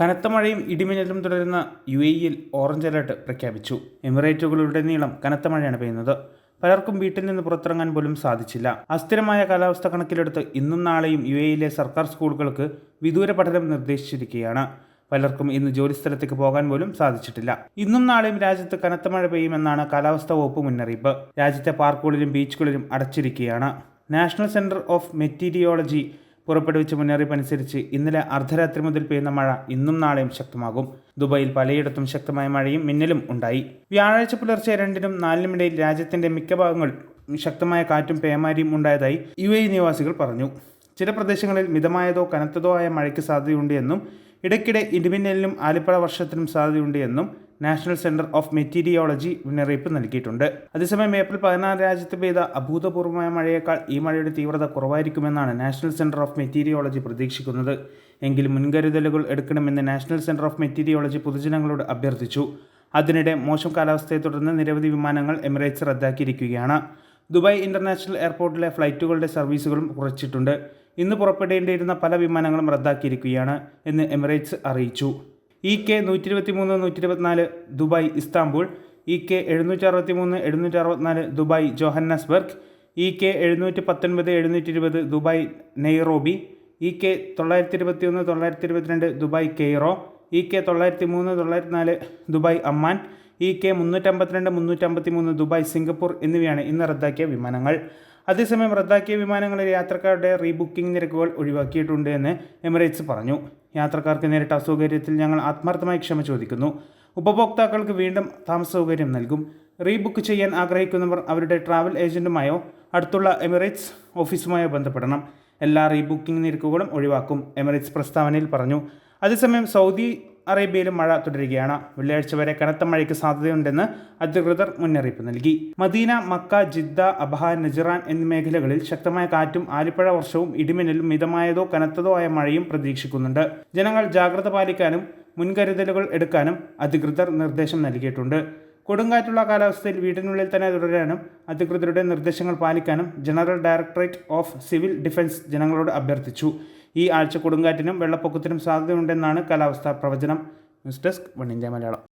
കനത്ത മഴയും ഇടിമിന്നലും തുടരുന്ന യു എയിൽ ഓറഞ്ച് അലർട്ട് പ്രഖ്യാപിച്ചു. എമിറേറ്റുകളുടെ നീളം കനത്ത മഴയാണ് പെയ്യുന്നത്. പലർക്കും വീട്ടിൽ നിന്ന് പുറത്തിറങ്ങാൻ പോലും സാധിച്ചില്ല. അസ്ഥിരമായ കാലാവസ്ഥ കണക്കിലെടുത്ത് ഇന്നും നാളെയും യു എയിലെ സർക്കാർ സ്കൂളുകൾക്ക് വിദൂര പഠനം നിർദ്ദേശിച്ചിരിക്കുകയാണ്. പലർക്കും ഇന്ന് ജോലിസ്ഥലത്തേക്ക് പോകാൻ പോലും സാധിച്ചിട്ടില്ല. ഇന്നും നാളെയും രാജ്യത്ത് കനത്ത മഴ പെയ്യുമെന്നാണ് കാലാവസ്ഥാ വകുപ്പ് മുന്നറിയിപ്പ്. രാജ്യത്തെ പാർക്കുകളിലും ബീച്ചുകളിലും അടച്ചിരിക്കുകയാണ്. നാഷണൽ സെന്റർ ഓഫ് മെറ്റീരിയോളജി പുറപ്പെടുവിച്ച മുന്നറിയിപ്പ് അനുസരിച്ച് ഇന്നലെ അർദ്ധരാത്രി മുതൽ പെയ്യുന്ന മഴ ഇന്നും നാളെയും ശക്തമാകും. ദുബായിൽ പലയിടത്തും ശക്തമായ മഴയും മിന്നലും ഉണ്ടായി. വ്യാഴാഴ്ച പുലർച്ചെ രണ്ടിനും നാലിനുമിടയിൽ രാജ്യത്തിന്റെ മിക്ക ഭാഗങ്ങൾ ശക്തമായ കാറ്റും പേമാരിയും ഉണ്ടായതായി യു എ നിവാസികൾ പറഞ്ഞു. ചില പ്രദേശങ്ങളിൽ മിതമായതോ കനത്തതോ ആയ മഴയ്ക്ക് സാധ്യതയുണ്ട് എന്നും ഇടയ്ക്കിടെ ഇടിമിന്നലിനും ആലിപ്പഴ വർഷത്തിനും സാധ്യതയുണ്ട് എന്നും നാഷണൽ സെന്റർ ഓഫ് മെറ്റീരിയോളജി മുന്നറിയിപ്പ് നൽകിയിട്ടുണ്ട്. അതേസമയം ഏപ്രിൽ പതിനാറ് രാജ്യത്ത് പെയ്ത അഭൂതപൂർവമായ മഴയേക്കാൾ ഈ മഴയുടെ തീവ്രത കുറവായിരിക്കുമെന്നാണ് നാഷണൽ സെന്റർ ഓഫ് മെറ്റീരിയോളജി പ്രതീക്ഷിക്കുന്നത്. എങ്കിലും മുൻകരുതലുകൾ എടുക്കണമെന്ന് നാഷണൽ സെന്റർ ഓഫ് മെറ്റീരിയോളജി പൊതുജനങ്ങളോട് അഭ്യർത്ഥിച്ചു. അതിനിടെ മോശം കാലാവസ്ഥയെ തുടർന്ന് നിരവധി വിമാനങ്ങൾ എമിറേറ്റ്സ് റദ്ദാക്കിയിരിക്കുകയാണ്. ദുബായ് ഇന്റർനാഷണൽ എയർപോർട്ടിലെ ഫ്ലൈറ്റുകളുടെ സർവീസുകളും കുറച്ചിട്ടുണ്ട്. ഇന്ന് പുറപ്പെടേണ്ടിയിരുന്ന പല വിമാനങ്ങളും റദ്ദാക്കിയിരിക്കുകയാണ് എന്ന് എമിറേറ്റ്സ് അറിയിച്ചു. ഇ കെ നൂറ്റി ഇരുപത്തി മൂന്ന് നൂറ്റി ഇരുപത്തിനാല് ദുബായ് ഇസ്താംബുൾ. ഇ കെ എഴുന്നൂറ്റി അറുപത്തി മൂന്ന് എഴുന്നൂറ്റി അറുപത്തിനാല് ദുബായ് ജോഹന്നസ്ബർഗ്. ഇ കെ എഴുന്നൂറ്റി പത്തൊൻപത് എഴുന്നൂറ്റി ഇരുപത് ദുബായ് നെയ്റോബി ഇ കെ തൊള്ളായിരത്തി ഇരുപത്തി ഒന്ന് തൊള്ളായിരത്തി ഇരുപത്തിരണ്ട് ദുബായ് കെയ്റോ. ഇ കെ തൊള്ളായിരത്തി മൂന്ന് തൊള്ളായിരത്തി നാല് ദുബായ് അമ്മാൻ. ഇ കെ മുന്നൂറ്റമ്പത്തിരണ്ട് മുന്നൂറ്റമ്പത്തി മൂന്ന് ദുബായ് സിംഗപ്പൂർ എന്നിവയാണ് ഇന്ന് റദ്ദാക്കിയ വിമാനങ്ങൾ. അതേസമയം റദ്ദാക്കിയ വിമാനങ്ങളിൽ യാത്രക്കാരുടെ റീബുക്കിംഗ് നിരക്കുകൾ ഒഴിവാക്കിയിട്ടുണ്ട് എന്ന് എമിറേറ്റ്സ് പറഞ്ഞു. യാത്രക്കാർക്ക് നേരിട്ട അസൗകര്യത്തിൽ ഞങ്ങൾ ആത്മാർത്ഥമായി ക്ഷമ ചോദിക്കുന്നു. ഉപഭോക്താക്കൾക്ക് വീണ്ടും താമസ സൗകര്യം നൽകും. റീബുക്ക് ചെയ്യാൻ ആഗ്രഹിക്കുന്നവർ അവരുടെ ട്രാവൽ ഏജന്റുമായോ അടുത്തുള്ള എമിറേറ്റ്സ് ഓഫീസുമായോ ബന്ധപ്പെടണം. എല്ലാ റീബുക്കിംഗ് നിരക്കുകളും ഒഴിവാക്കും എമിറേറ്റ്സ് പ്രസ്താവനയിൽ പറഞ്ഞു. അതേസമയം സൗദി അറേബ്യയിലും മഴ തുടരുകയാണ്. വെള്ളിയാഴ്ച വരെ കനത്ത മഴയ്ക്ക് സാധ്യതയുണ്ടെന്ന് അധികൃതർ മുന്നറിയിപ്പ് നൽകി. Medina Mecca Jeddah Abha Najran എന്നീ മേഖലകളിൽ ശക്തമായ കാറ്റും ആലിപ്പഴ വർഷവും ഇടിമിന്നലും മിതമായതോ കനത്തതോ ആയ മഴയും പ്രതീക്ഷിക്കുന്നുണ്ട്. ജനങ്ങൾ ജാഗ്രത പാലിക്കാനും മുൻകരുതലുകൾ എടുക്കാനും അധികൃതർ നിർദ്ദേശം നൽകിയിട്ടുണ്ട്. കൊടുങ്കാറ്റുള്ള കാലാവസ്ഥയിൽ വീടിനുള്ളിൽ തന്നെ തുടരാനും അധികൃതരുടെ നിർദ്ദേശങ്ങൾ പാലിക്കാനും General Directorate of Civil Defence ജനങ്ങളോട് അഭ്യർത്ഥിച്ചു. ഈ ആഴ്ച കൊടുങ്കാറ്റിനും വെള്ളപ്പൊക്കത്തിനും സാധ്യതയുണ്ടെന്നാണ് കാലാവസ്ഥാ പ്രവചനം. News desk one India Malayalam.